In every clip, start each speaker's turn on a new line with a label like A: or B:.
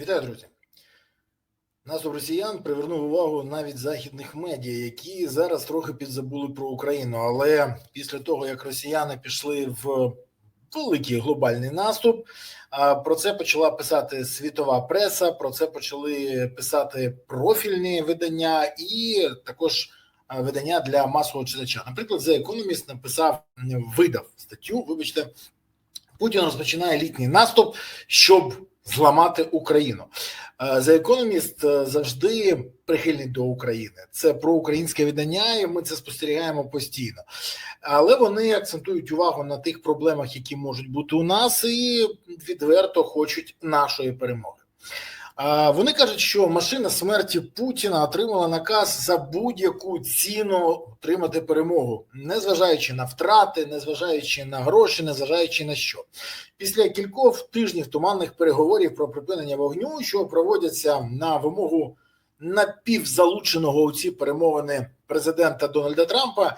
A: Вітаю, друзі. Наступ росіян привернув увагу навіть західних медіа, які зараз трохи підзабули про Україну. Але після того, як росіяни пішли в великий глобальний наступ, про це почала писати світова преса, про це почали писати профільні видання і також видання для масового читача. Наприклад, The Economist написав, видав статтю. Вибачте, Путін розпочинає літній наступ, щоб зламати Україну. Е, The Economist е, завжди прихильний до України. Це проукраїнське видання, і ми це спостерігаємо постійно. Але вони акцентують увагу на тих проблемах, які можуть бути у нас, і відверто хочуть нашої перемоги. Вони кажуть, що машина смерті Путіна отримала наказ за будь-яку ціну отримати перемогу, незважаючи на втрати, незважаючи на гроші, незважаючи на що. Після кількох тижнів туманних переговорів про припинення вогню, що проводяться на вимогу напівзалученого у ці перемовини президента Дональда Трампа,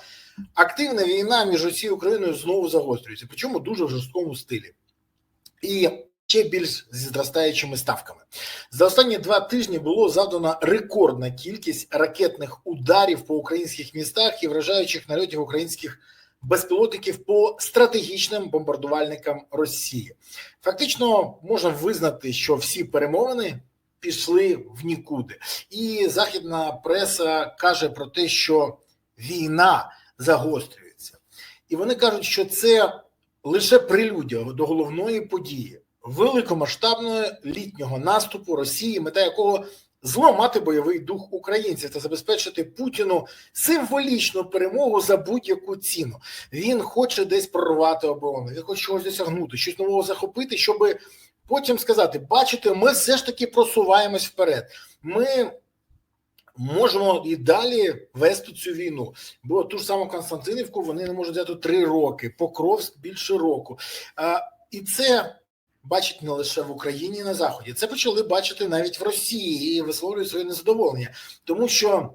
A: активна війна між Росією і Україною знову загострюється, причому дуже в жорсткому стилі. І ще більш зі зростаючими ставками. За останні два тижні було завдано рекордна кількість ракетних ударів по українських містах і вражаючих нальотів українських безпілотників по стратегічним бомбардувальникам Росії. Фактично можна визнати, що всі перемовини пішли в нікуди, і західна преса каже про те, що війна загострюється, і вони кажуть, що це лише прелюдія до головної події великомасштабного літнього наступу Росії, мета якого зламати бойовий дух українців та забезпечити Путіну символічну перемогу за будь-яку ціну. Він хоче десь прорвати оборону, він хоче чогось досягнути, щось нового захопити, щоб потім сказати: бачите, ми все ж таки просуваємось вперед. Ми. Можемо і далі вести цю війну, бо ту ж саму Константинівку вони не можуть взяти три роки, Покровськ більше року. А, І це бачать не лише в Україні і на Заході. Це почали бачити навіть в Росії і висловлюють своє незадоволення, тому що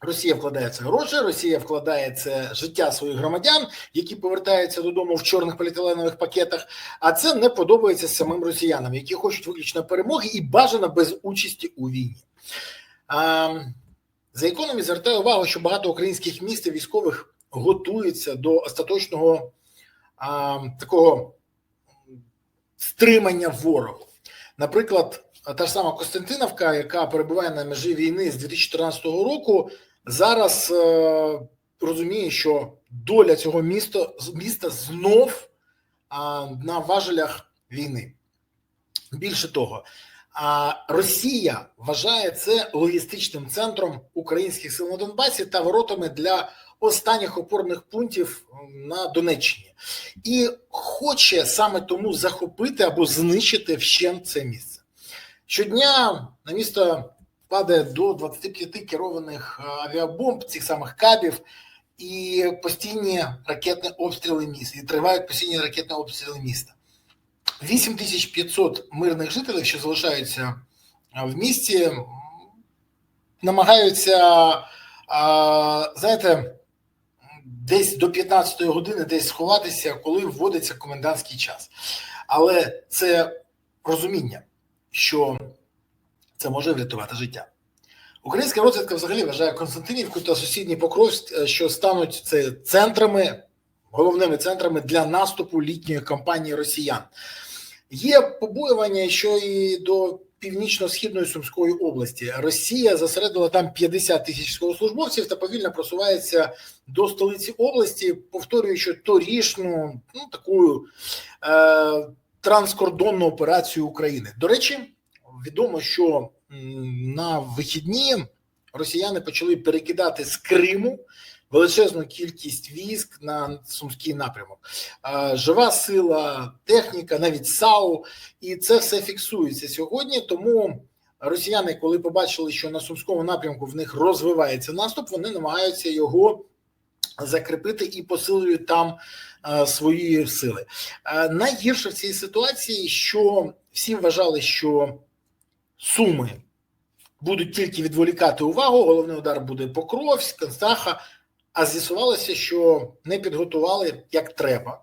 A: Росія вкладає це гроші, Росія вкладає це життя своїх громадян, які повертаються додому в чорних поліетиленових пакетах. А це не подобається самим росіянам, які хочуть виключно перемоги і бажано без участі у війні. За економі звертає увагу, що багато українських міст і військових готуються до остаточного а, такого стримання ворогу. Наприклад, та ж сама Костянтиновка, яка перебуває на межі війни з 2014 року, зараз е, розуміє, що доля цього міста міста знов на важелях війни. Більше того, а Росія вважає це логістичним центром українських сил на Донбасі та воротами для останніх опорних пунктів на Донеччині і хоче саме тому захопити або знищити вщент це місце. Щодня на місто падає до 25 керованих авіабомб, цих самих кабів, і постійні ракетні обстріли міста. І тривають постійні ракетні обстріли міста. 8500 мирних жителів, що залишаються в місті, намагаються, знаєте, десь до 15 години десь сховатися, коли вводиться комендантський час. Але це розуміння, що це може врятувати життя. Українська розвідка взагалі вважає Константинівку та сусідній Покровськ, що стануть це центрами, головними центрами для наступу літньої кампанії росіян. Є побоювання, що і до північно-східної Сумської області Росія зосередила там 50 тисяч військовослужбовців та повільно просувається до столиці області, повторюючи торішну ну таку е, транскордонну операцію України. До речі, відомо, що на вихідні росіяни почали перекидати з Криму величезну кількість військ на сумський напрямок. Жива сила, техніка, навіть САУ, і це все фіксується сьогодні. Тому росіяни, коли побачили, що на сумському напрямку в них розвивається наступ, вони намагаються його закріпити і посилюють там свої сили. Найгірше в цій ситуації, що всі вважали, що суми. Будуть тільки відволікати увагу. Головний удар буде Покровськ, Констаха а з'ясувалося, що не підготували як треба.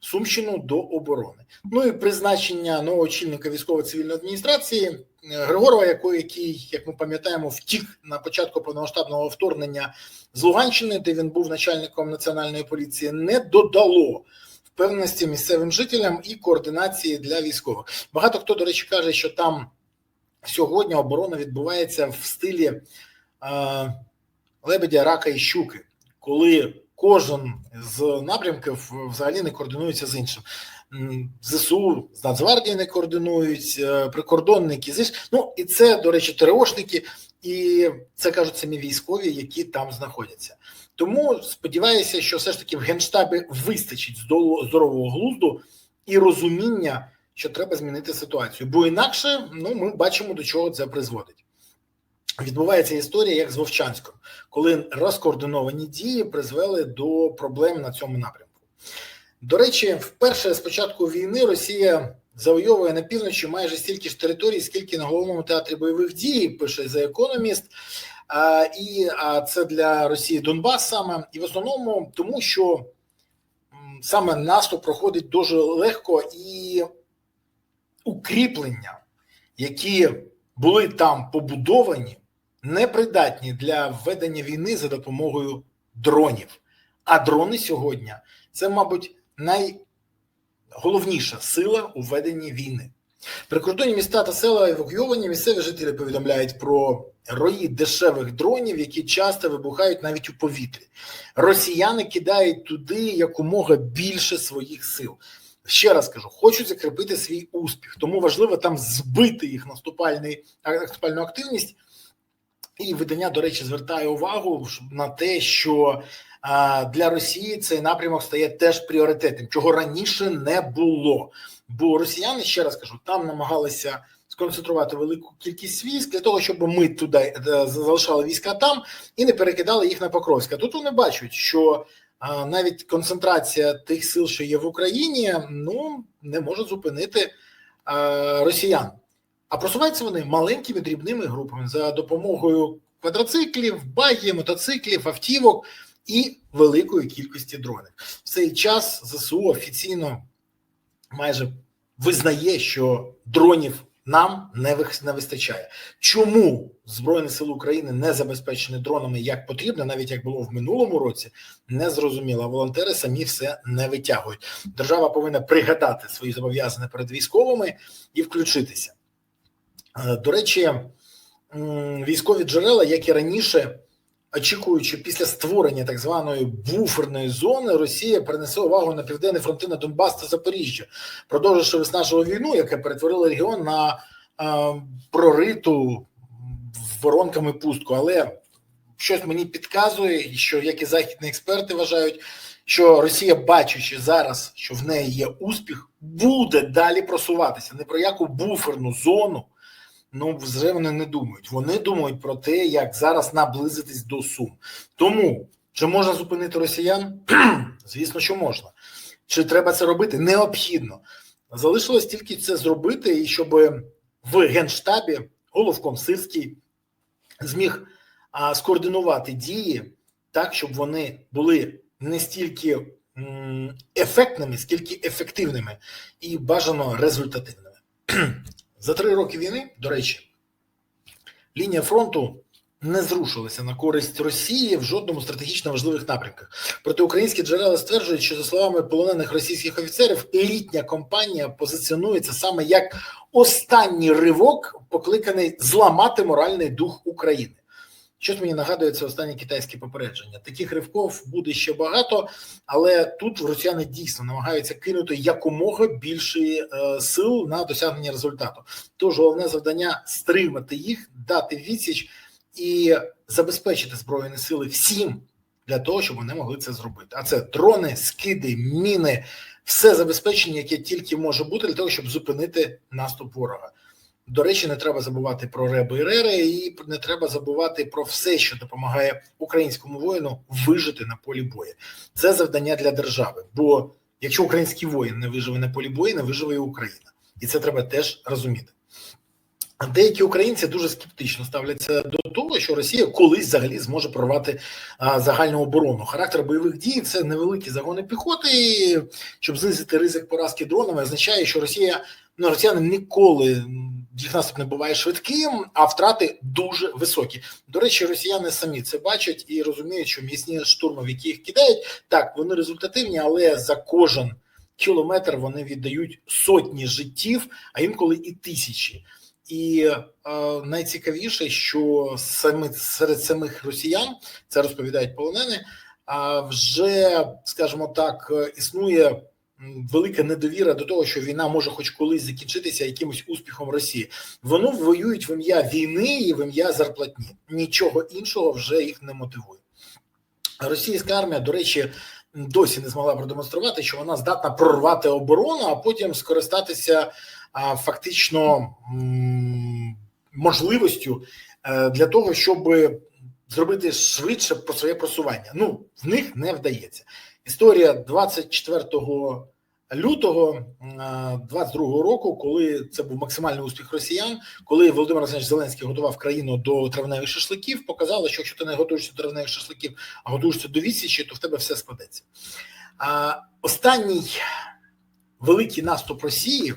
A: Сумщину до оборони. Ну і призначення нового очільника військово-цивільної адміністрації е, Григорова, який, який, як ми пам'ятаємо, втік на початку повномасштабного вторгнення з Луганщини, де він був начальником національної поліції, не додало впевненості місцевим жителям і координації для військових. Багато хто, до речі, каже, що там сьогодні оборона відбувається в стилі е, лебедя, рака і щуки, коли кожен з напрямків взагалі не координується з іншим. ЗСУ з Нацгвардії не координують, е, прикордонники з іншим. Ну і це, до речі, ТРОшники, і це кажуть самі військові, які там знаходяться. Тому сподіваюся, що все ж таки в генштабі вистачить здорового глузду і розуміння, що треба змінити ситуацію, бо інакше ну ми бачимо до чого це призводить. Відбувається історія як з Вовчанськом, коли розкоординовані дії призвели до проблем на цьому напрямку. До речі, вперше з початку війни Росія завойовує на півночі майже стільки ж територій, скільки на головному театрі бойових дій, пише The Economist. А, і а це для Росії Донбас саме, і в основному тому, що саме наступ проходить дуже легко і укріплення, які були там побудовані, непридатні для введення війни за допомогою дронів. А дрони сьогодні це, мабуть, найголовніша сила у веденні війни. Прикордонні міста та села евакуйовані. Місцеві жителі повідомляють про рої дешевих дронів, які часто вибухають навіть у повітрі. Росіяни кидають туди якомога більше своїх сил. Ще раз кажу, хочуть закріпити свій успіх, тому важливо там збити їх наступальний наступальну активність. І видання, до речі, звертає увагу на те, що для Росії цей напрямок стає теж пріоритетним, чого раніше не було. Бо росіяни, ще раз кажу, там намагалися сконцентрувати велику кількість військ для того, щоб ми туди е, залишали війська там і не перекидали їх на Покровська. Тут вони бачать, що навіть концентрація тих сил, що є в Україні, ну не може зупинити росіян. А просуваються вони маленькими дрібними групами за допомогою квадроциклів, багів, мотоциклів, автівок і великої кількості дронів. В цей час ЗСУ офіційно майже визнає, що дронів нам не вистачає. Чому Збройні Сили України не забезпечені дронами як потрібно, навіть як було в минулому році, не зрозуміло. Волонтери самі все не витягують. Держава повинна пригадати свої зобов'язання перед військовими і включитися. Е, До речі, військові джерела, як і раніше, очікуючи після створення так званої буферної зони, Росія перенесе увагу на південні фронти на Донбас та Запоріжжя, продовживши виснажливу війну, яка перетворила регіон на е, прориту воронками пустку. Але щось мені підказує, що як і західні експерти вважають, що Росія, бачачи зараз, що в неї є успіх, буде далі просуватися. Не про яку буферну зону. Ну, вже вони не думають. Вони думають про те, як зараз наблизитись до Сум. Тому чи можна зупинити росіян? Звісно, що можна. Чи треба це робити? Необхідно. Залишилось тільки це зробити, і щоб в генштабі головком Сирський зміг а, скоординувати дії так, щоб вони були не стільки м, ефектними, скільки ефективними і бажано результативними. За три роки війни, до речі, лінія фронту не зрушилася на користь Росії в жодному стратегічно важливих напрямках. Проте українські джерела стверджують, що за словами полонених російських офіцерів, елітня компанія позиціонується саме як останній ривок, покликаний зламати моральний дух України. Щось мені нагадує це останнє китайське попередження. Таких ривків буде ще багато, але тут росіяни дійсно намагаються кинути якомога більше е, сил на досягнення результату. Тож головне завдання стримати їх, дати відсіч і забезпечити збройні сили всім для того, щоб вони могли це зробити. А це дрони, скиди, міни, все забезпечення, яке тільки може бути для того, щоб зупинити наступ ворога. До речі, не треба забувати про реби і рери, і не треба забувати про все, що допомагає українському воїну вижити на полі бою. Це завдання для держави. Бо якщо український воїн не виживе на полі бою, не виживе і Україна, і це треба теж розуміти. Деякі українці дуже скептично ставляться до того, що Росія колись взагалі зможе прорвати а, загальну оборону. Характер бойових дій це невеликі загони піхоти, і щоб знизити ризик поразки дронами, означає, що Росія ну росіяни ніколи наступ не буває швидким, а втрати дуже високі. До речі, росіяни самі це бачать і розуміють, що м'ясні штурми, в які їх кидають, так вони результативні, але за кожен кілометр вони віддають сотні життів, а інколи і тисячі. І е, найцікавіше, що саме серед самих росіян це розповідають полонени. А вже, скажімо так, е, існує велика недовіра до того, що війна може хоч колись закінчитися якимось успіхом Росії. Вони воюють в ім'я війни і в ім'я зарплатні. Нічого іншого вже їх не мотивує. Російська армія, до речі, досі не змогла продемонструвати, що вона здатна прорвати оборону, а потім скористатися а, фактично м, можливістю е, для того, щоб зробити швидше про своє просування. Ну, в них не вдається. Історія 24 лютого 22 року, коли це був максимальний успіх росіян, коли Володимир Олександрович Зеленський готував країну до травневих шашликів, показало, що якщо ти не готуєшся до травневих шашликів, а готуєшся до відсічі, то в тебе все складеться. А останній великий наступ Росії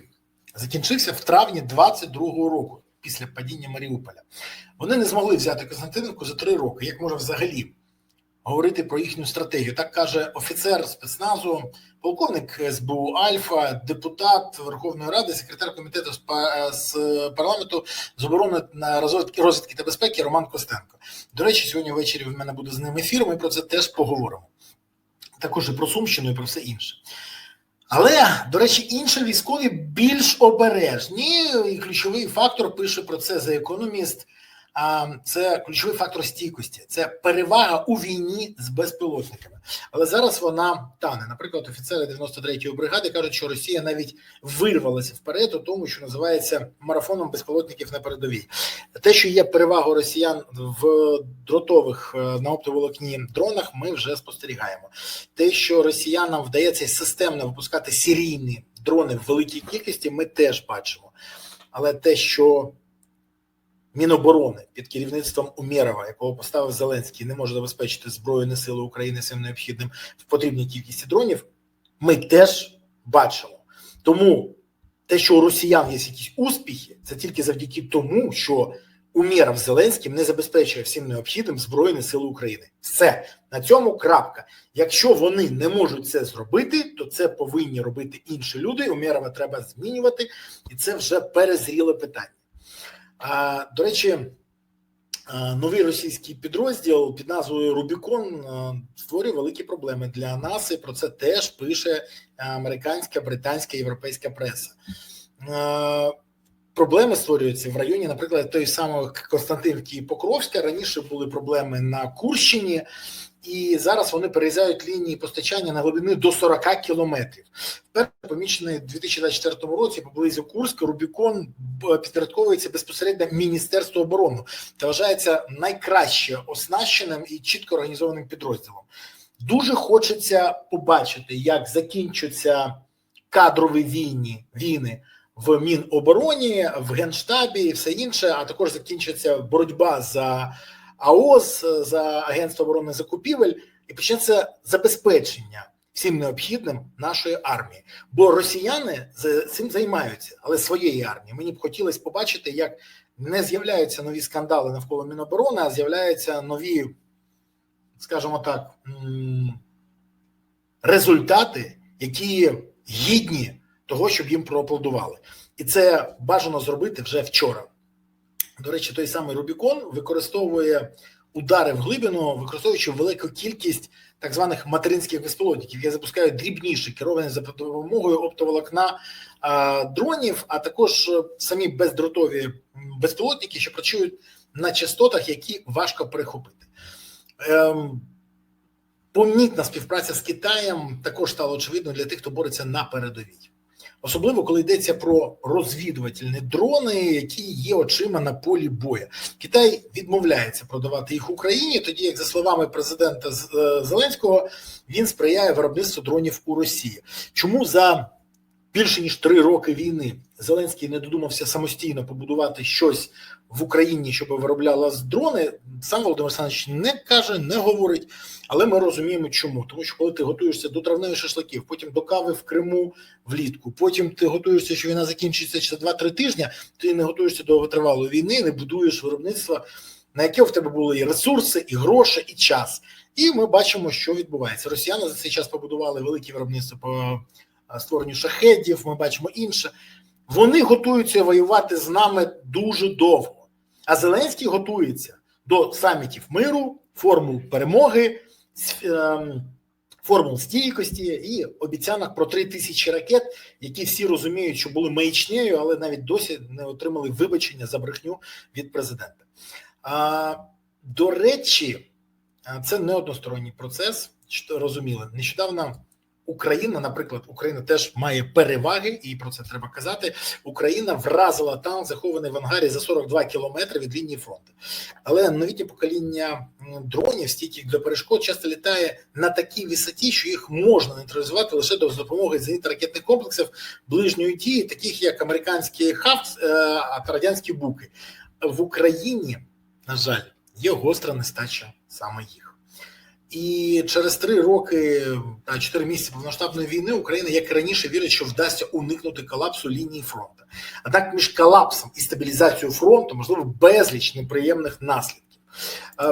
A: закінчився в травні 22-го року після падіння Маріуполя. Вони не змогли взяти Константинівку за три роки. Як можна взагалі говорити про їхню стратегію? Так каже офіцер спецназу, полковник СБУ Альфа, депутат Верховної Ради, секретар комітету з парламенту з оборони на розвідки та безпеки Роман Костенко. До речі, сьогодні ввечері в мене буде з ним ефір. Ми про це теж поговоримо. Також і про Сумщину, і про все інше. Але, до речі, інші військові більш обережні, і ключовий фактор пише про це за економіст. Це ключовий фактор стійкості, це перевага у війні з безпілотниками. Але зараз вона тане. Наприклад, офіцери 93-ї бригади кажуть, що Росія навіть вирвалася вперед у тому, що називається марафоном безпілотників на передовій. Те, що є перевага росіян в дротових е, на оптоволокні дронах, ми вже спостерігаємо. Те, що росіянам вдається системно випускати серійні дрони в великій кількості, ми теж бачимо. Але те, що Міноборони під керівництвом Умєрова, якого поставив Зеленський, не може забезпечити збройні сили України всім необхідним в потрібній кількості дронів, ми теж бачимо. Тому те, що у росіян є якісь успіхи, це тільки завдяки тому, що Умєров Зеленським не забезпечує всім необхідним Збройні Сили України. Все на цьому крапка. Якщо вони не можуть це зробити, то це повинні робити інші люди. Умєрова треба змінювати, і це вже перезріле питання. А, До речі, новий російський підрозділ під назвою Рубікон створює великі проблеми для нас, і про це теж пише американська, британська, європейська преса. Проблеми створюються в районі, наприклад, той самої Константинівки і Покровська. Раніше були проблеми на Курщині, і зараз вони перерізають лінії постачання на глибини до 40 кілометрів. Вперше помічений у 2024 році поблизу Курська Рубікон б- підпорядковується безпосередньо Міністерству оборони та вважається найкраще оснащеним і чітко організованим підрозділом. Дуже хочеться побачити, як закінчаться кадрові війни, війни в Мінобороні, в Генштабі і все інше, а також закінчиться боротьба за АОС, за Агентство оборонних закупівель, і почнеться забезпечення всім необхідним нашої армії. Бо росіяни за цим займаються, але своєї армії. Мені б хотілося побачити, як не з'являються нові скандали навколо Міноборони, а з'являються нові, скажімо так, результати, які гідні того, щоб їм проаплодували. І це бажано зробити вже вчора. До речі, той самий Рубікон використовує удари в глибину, використовуючи велику кількість так званих материнських безпілотників, які запускають дрібніші, керовані за допомогою оптоволокна а, дронів, а також е, самі бездротові безпілотники, що працюють на частотах, які важко перехопити. Ем, помітна співпраця з Китаєм також стала очевидно для тих, хто бореться на передовій. Особливо коли йдеться про розвідувальні дрони, які є очима на полі бою. Китай відмовляється продавати їх Україні, тоді як за словами президента е, Зеленського він сприяє виробництву дронів у Росії. Чому за більше ніж три роки війни Зеленський не додумався самостійно побудувати щось в Україні, щоб виробляло з дрони. Сам Володимир Олександрович не каже, не говорить, але ми розуміємо, чому. Тому що коли ти готуєшся до травневих шашликів, потім до кави в Криму влітку, потім ти готуєшся, що війна закінчиться через 2-3 тижні. Ти не готуєшся до тривалої війни, не будуєш виробництва, на яке в тебе були і ресурси, і гроші, і час. І ми бачимо, що відбувається. Росіяни за цей час побудували великі виробництва по створенню шахедів. Ми бачимо інше. Вони готуються воювати з нами дуже довго. А Зеленський готується до самітів миру, формул перемоги, ем, формул стійкості і обіцянок про три тисячі ракет, які всі розуміють, що були маячнею, але навіть досі не отримали вибачення за брехню від президента. А, До речі, це не односторонній процес. Що розуміли нещодавно. Україна, наприклад, Україна теж має переваги, і про це треба казати. Україна вразила танк, захований в ангарі за 42 кілометри від лінії фронту. Але новітнє покоління дронів, стійких до перешкод, часто літає на такій висоті, що їх можна нейтралізувати лише до допомоги зенітно-ракетних комплексів ближньої дії, таких як американські хавц та радянські буки в Україні. На жаль, є гостра нестача саме їх. І через три роки та чотири місяці повноштабної війни Україна, як раніше, вірить, що вдасться уникнути колапсу лінії фронту. Однак між колапсом і стабілізацією фронту можливо безліч неприємних наслідків.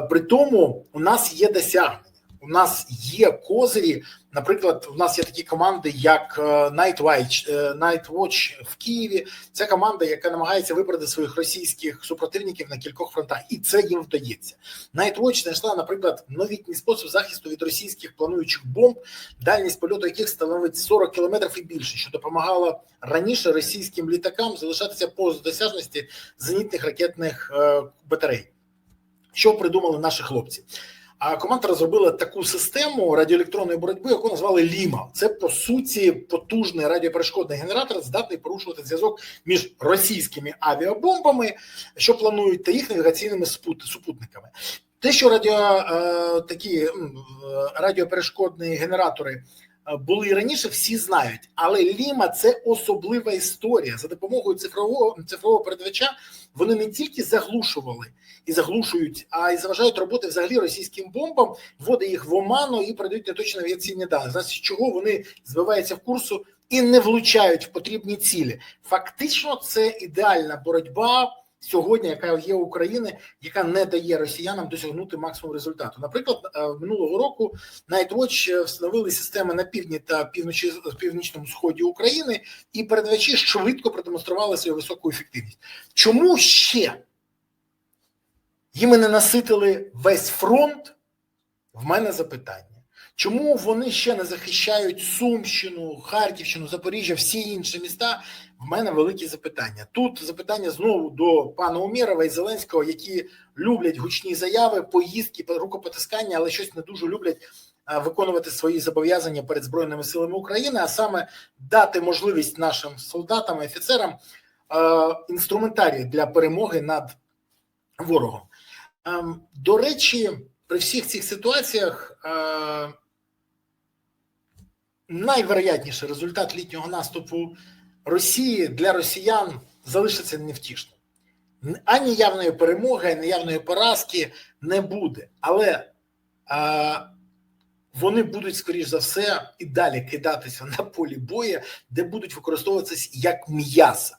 A: При тому у нас є досягнення. У нас є козирі. Наприклад, у нас є такі команди, як Nightwatch, Nightwatch в Києві. Це команда, яка намагається випередити своїх російських супротивників на кількох фронтах, і це їм вдається. Nightwatch знайшла, наприклад, новітній спосіб захисту від російських плануючих бомб, дальність польоту яких становить 40 кілометрів і більше, що допомагало раніше російським літакам залишатися поза досяжності зенітних ракетних батарей. Що придумали наші хлопці? А команда розробила таку систему радіоелектронної боротьби, яку назвали Ліма. Це по суті потужний радіоперешкодний генератор, здатний порушувати зв'язок між російськими авіабомбами, що планують, та їх навігаційними супутниками. Те, що радіо такі радіоперешкодні генератори були і раніше, всі знають, але Ліма це особлива історія. За допомогою цифрового цифрового передавача вони не тільки заглушували і заглушують, а й заважають роботи взагалі російським бомбам, вводять їх в оману і передають неточні авіаційні дані. Значить, чого вони збиваються в курсу і не влучають в потрібні цілі. Фактично, це ідеальна боротьба. Сьогодні, яка є України, яка не дає росіянам досягнути максимум результату. Наприклад, минулого року Nightwatch встановили системи на півдні та півночі північному сході України, і передавачі швидко продемонстрували свою високу ефективність. Чому ще їм не наситили весь фронт? В мене запитання. Чому вони ще не захищають Сумщину, Харківщину, Запоріжжя, всі інші міста? В мене великі запитання. Тут запитання знову до пана Умєрова і Зеленського, які люблять гучні заяви, поїздки, рукопотискання, але щось не дуже люблять виконувати свої зобов'язання перед збройними силами України, а саме дати можливість нашим солдатам і офіцерам інструментарій для перемоги над ворогом. До речі, при всіх цих ситуаціях найвероятніший результат літнього наступу Росії для росіян залишиться невтішним. Ані явної перемоги, ані явної поразки не буде, але а, вони будуть, скоріш за все, і далі кидатися на полі бою, де будуть використовуватися як м'ясо.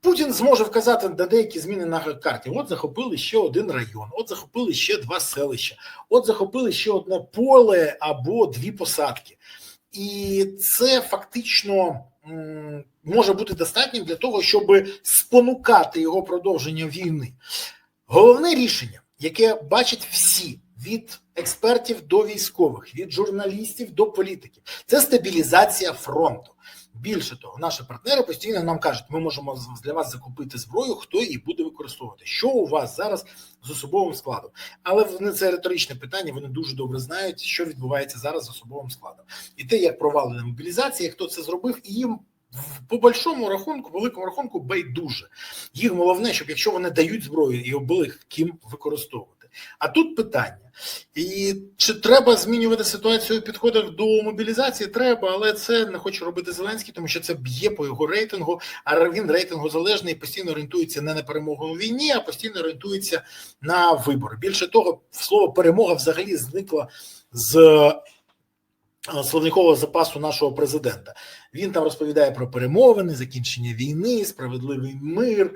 A: Путін зможе вказати на деякі зміни на карті. От захопили ще один район, от захопили ще два селища, от захопили ще одне поле або дві посадки. І це фактично може бути достатнім для того, щоб спонукати його продовження війни. Головне рішення, яке бачать всі від експертів до військових, від журналістів до політиків, це стабілізація фронту. Більше того, наші партнери постійно нам кажуть, ми можемо для вас закупити зброю, хто її буде використовувати. Що у вас зараз з особовим складом? Але вони це риторичне питання. Вони дуже добре знають, що відбувається зараз з особовим складом, і те, як провалена мобілізація, хто це зробив, і їм по большому рахунку, великому рахунку, байдуже. Їх головне, щоб якщо вони дають зброю, його були ким використовувати. А тут питання: і чи треба змінювати ситуацію у підходах до мобілізації? Треба, але це не хоче робити Зеленський, тому що це б'є по його рейтингу. А він рейтингу залежний постійно орієнтується не на перемогу у війні, а постійно орієнтується на вибори. Більше того, слово перемога взагалі зникла з словникового запасу нашого президента. Він там розповідає про перемовини, закінчення війни, справедливий мир,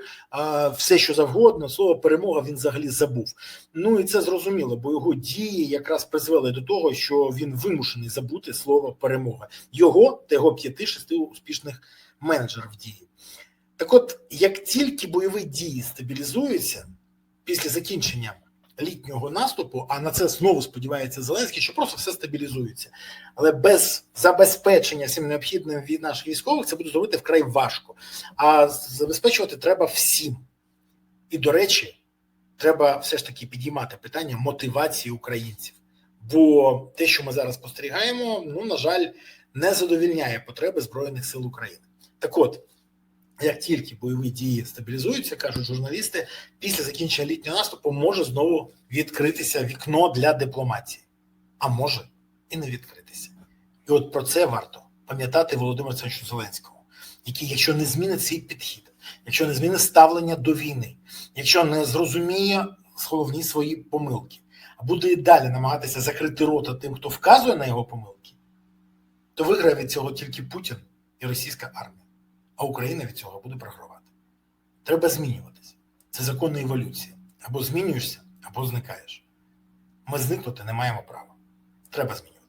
A: все що завгодно. Слово перемога він взагалі забув. Ну і це зрозуміло, бо його дії якраз призвели до того, що він вимушений забути слово перемога. Його та його п'яти-шести успішних менеджерів дії. Так, от, як тільки бойові дії стабілізуються після закінчення літнього наступу, а на це знову сподівається Зеленський, що просто все стабілізується. Але без забезпечення всім необхідним від наших військових це буде зробити вкрай важко. А забезпечувати треба всім. І, до речі, треба все ж таки підіймати питання мотивації українців. Бо те, що ми зараз спостерігаємо, ну, на жаль, не задовільняє потреби Збройних сил України. Так от. Як тільки бойові дії стабілізуються, кажуть журналісти, після закінчення літнього наступу може знову відкритися вікно для дипломатії, а може і не відкритися. І от про це варто пам'ятати Володимиру Ценчу Зеленському, який, якщо не змінить свій підхід, якщо не змінить ставлення до війни, якщо не зрозуміє головні свої помилки, а буде і далі намагатися закрити рота тим, хто вказує на його помилки, то виграє від цього тільки Путін і російська армія а Україна від цього буде програвати. Треба змінюватися. Це законна еволюція. Або змінюєшся, або зникаєш. Ми зникнути не маємо права. Треба змінюватися.